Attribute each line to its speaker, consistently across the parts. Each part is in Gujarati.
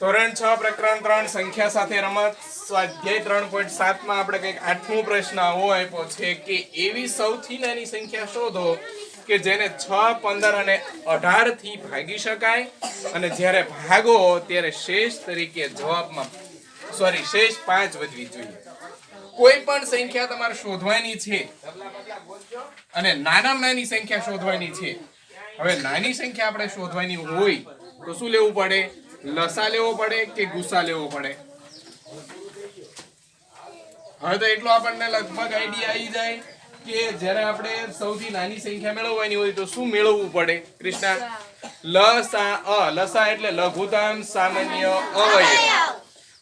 Speaker 1: ધોરણ છ, પ્રકરણ ત્રણ, સંખ્યા સાથે રમત સ્વાધ્યાય ત્રણ પોઈન્ટ સાતમાં આપણે કંઈક આઠમો પ્રશ્ન આવો આપ્યો છે કે એવી સૌથી નાની સંખ્યા શોધો કે જેને છ, પંદર અને અઢારથી ભાગી શકાય અને જ્યારે ભાગો ત્યારે શેષ તરીકે જવાબમાં સોરી શેષ પાંચ વધવી જોઈએ. કોઈ પણ સંખ્યા તમારે શોધવાની છે અને નાનામાં નાની સંખ્યા શોધવાની છે. હવે નાની સંખ્યા આપણે શોધવાની હોય તો શું લેવું પડે? લસા લેવો પડે કે ગુસ્સા લેવો પડે? હવે તો એટલો આપણને લગભગ આઈડિયા આવી જાય કે જ્યારે આપણે સૌથી નાની સંખ્યા મેળવવાની હોય તો શું મેળવવું પડે? કૃષ્ણા? લસા અ લસા એટલે લઘુત્તમ સામાન્ય અવયવ.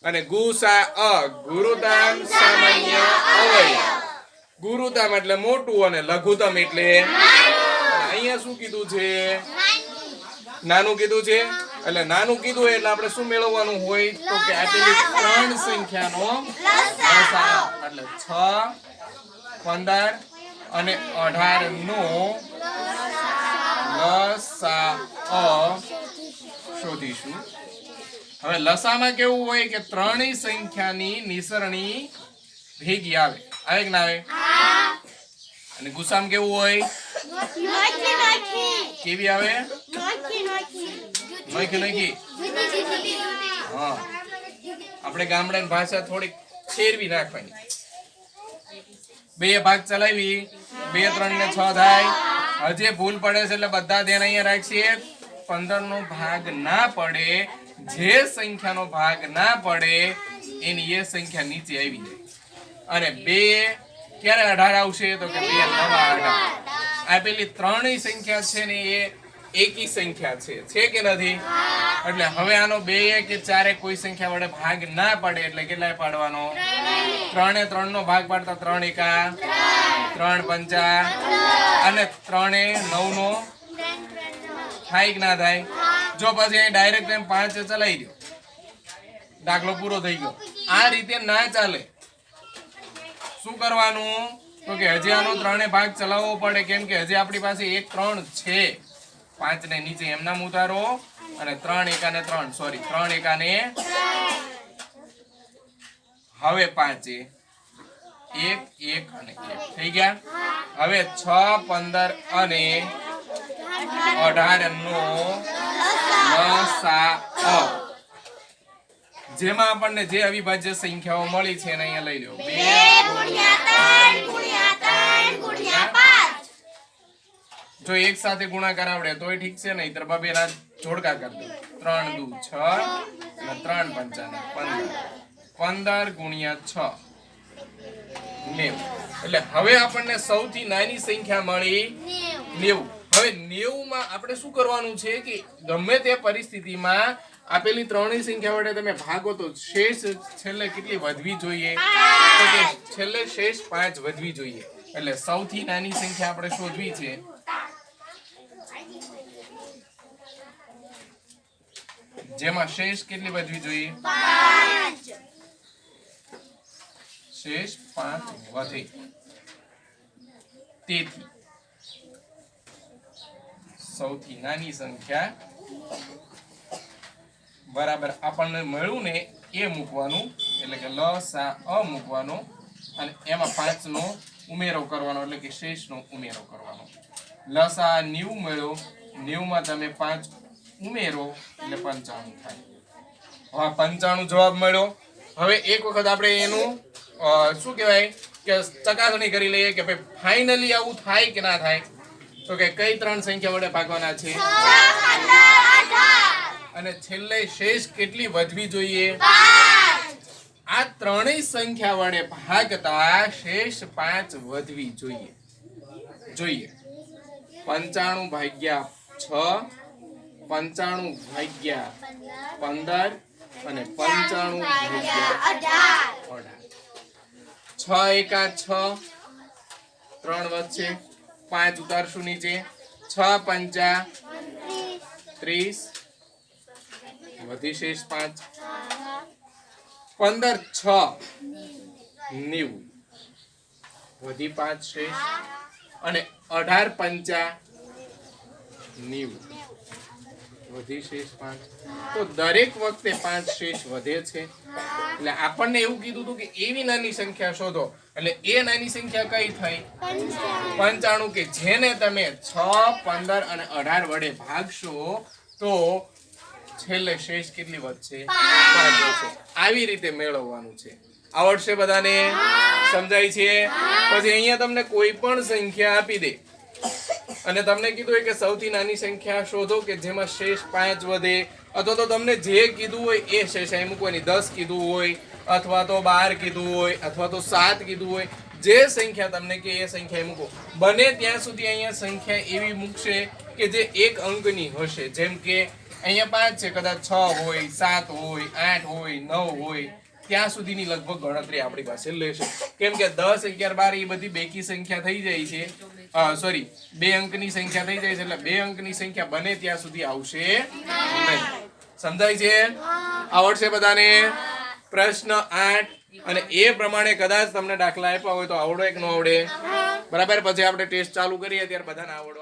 Speaker 1: અને ગુસા અ ગુરુતમ સામાન્ય અવયવ. ગુરુતમ એટલે મોટું અને લઘુત્તમ એટલે? અહીંયા શું કીધું છે? નાનું કીધું છે? એટલે નાનું કીધું હોય એટલે આપણે શું મેળવવાનું હોય? તો કે આપેલી ત્રણ સંખ્યાનો એટલે છ પંદર અને અઢાર નો લસા શોધીશું. હવે લસામાં કેવું હોય કે ત્રણેય સંખ્યાની નિસરણી ભેગી આવે. આવે કે ના આવે? અને ગુસ્સામાં કેવું હોય? કેવી આવે? નોખી નોખી હા. આપણે ગામડાની ભાષા થોડીક ફેરવી નાખવાની. બે ભાગ ચલાવી. બે, ત્રણ ને છ થાય. હજી ભૂલ પડે છે એટલે બધા ધ્યાન અહીંયા રાખીએ. પંદર નો ભાગ ના પડે. જે સંખ્યાનો ભાગ ના પડે, એની એ સંખ્યા નીચે આવી જાય. અને બે ક્યારે અઢાર આવશે? તો કે બે નવા અઢાર. આ પેલી ત્રણેય સંખ્યા છે ને એ એકી સંખ્યા છે. છે કે નથી? એટલે હવે આનો બે કે ચારે કોઈ સંખ્યા વડે ભાગ ના પડે એટલે કેટલાય પાડવાનો? ત્રણે ત્રણ નો ભાગ પાડતા ત્રણ એકા? ત્રણ પંચા? અને ત્રણે નવ નો થાય કે ના થાય? જો પછી ડાયરેક્ટ એમ પાંચ ચલાવી દો દાખલો પૂરો થઈ ગયો. આ રીતે ના ચાલે. શું કરવાનું? તો કે હજી આનો ત્રણે ભાગ ચલાવવો પડે. કેમ કે હજી આપણી પાસે એક ત્રણ છે. પાંચ ને નીચે એમના ઉતારો અને ત્રણ એકા ને ત્રણ સોરી ત્રણ એકા ને હવે પાંચે. એક એક અને એક. થઈ ગયા? હવે છ, પંદર અને અઢાર નો જેમાં આપણને જે અવિભાજ્ય સંખ્યાઓ મળી છે એને અહીંયા લઈ લો. બે જો એક સાથે ગુણાકાર આવડે તોય ઠીક છે નહીં તો બબેના જોડકા કરી દો. ત્રણ દુ છ અને ત્રણ પંચાને પંદર. પંદર ગુણ્યા છ. નેવું. એટલે હવે આપણને સૌથી નાની સંખ્યા મળી નેવું. હવે નેવું માં આપણે શું કરવાનું છે કે ગમે તે પરિસ્થિતિમાં આપેલી ત્રણેય સંખ્યા વડે તમે ભાગો તો શેષ છેલ્લે કેટલી વધવી જોઈએ? તો કે છેલ્લે શેષ પાંચ વધવી જોઈએ. એટલે સૌથી નાની સંખ્યા આપણે શોધવી છે જેમાં શેષ કેટલી વધવી જોઈએ? શેષ પાંચ વધે. તેથી સૌથી નાની સંખ્યા. બરાબર આપણને મળ્યું ને એ મૂકવાનું, એટલે કે લ, સા, અ મૂકવાનો, અને એમાં પાંચનો ઉમેરો કરવાનો, એટલે કે શેષનો ઉમેરો કરવાનો. લસા નેવું મળ્યો. નેવુંમાં તમે પાંચ ઉમેરો એટલે પંચાણું થાય. હા પંચાણું જવાબ મળ્યો. હવે એક વખત આપણે એનું શું કહેવાય કે ચકાસણી કરી લઈએ કે ભાઈ ફાઇનલી આવું થાય કે ના થાય. તો કે કઈ ત્રણ સંખ્યા વડે ભાગવાના છે? અને છેલ્લે શેષ કેટલી વધવી જોઈએ? આ ત્રણેય સંખ્યા વડે ભાગતા શેષ પાંચ વધવી જોઈએ. જોઈએ. પંચાણું ભાગ્યા છ, પંચાણું ભાગ્યા પંદર અને પંચાણું ભાગ્યા અઢાર. છ એકા છ, ત્રણ વચ્ચે પાંચ ઉતારશું નીચે. છ પંચા ત્રીસ. વધી શેષ પાંચ. પંદર, છ. નેવું. વધી પાંચ શેષ. અને અઢાર પંચા નેવું વધી શેષ પાંચ તો દરેક વખતે પાંચ શેષ વધે છે એટલે આપણને એવું કીધું હતું કે એવી નાની સંખ્યા શોધો એટલે એ નાની સંખ્યા કઈ થઈ પંચાણું કે જેને તમે છ પંદર અને અઢાર વડે ભાગશો તો છેલ્લે શેષ કેટલી વધશે આવી રીતે મેળવવાનું છે આવડશે બધાને? સમજાય છે? પછી અહીંયા તમને કોઈ પણ સંખ્યા આપી દે. અને તમને કીધું હોય કે સૌથી નાની સંખ્યા શોધો કે જેમાં શેષ પાંચ વધે. અથવા તો તમને જે કીધું હોય એ શેષ અહીં મૂકવાની. દસ કીધું હોય અથવા તો બાર કીધું હોય અથવા તો સાત કીધું હોય. જે સંખ્યા તમને કે એ સંખ્યા મૂકો. બને ત્યાં સુધી અહીંયા સંખ્યા એવી મૂકશે કે જે એક અંકની હશે. જેમ કે અહીંયા પાંચ છે કદાચ છ હોય સાત હોય આઠ હોય નવ હોય ત્યાં સુધીની લગભગ ગણતરી આપણી પાસે લેશે કેમ કે દસ અગિયાર બાર એ બધી બેકી સંખ્યા થઈ જાય છે. સોરી બે અંકની સંખ્યા થઈ જાય છે એટલે બે અંકની સંખ્યા બને ત્યાં સુધી આવશે નહીં. સમજાય છે? આવડશે બધાને? પ્રશ્ન આઠ. અને એ પ્રમાણે કદાચ તમને દાખલા આપ્યા હોય તો આવડો એક ન આવડે? બરાબર? પછી આપણે ટેસ્ટ ચાલુ કરીએ, ત્યારે બધાને આવડો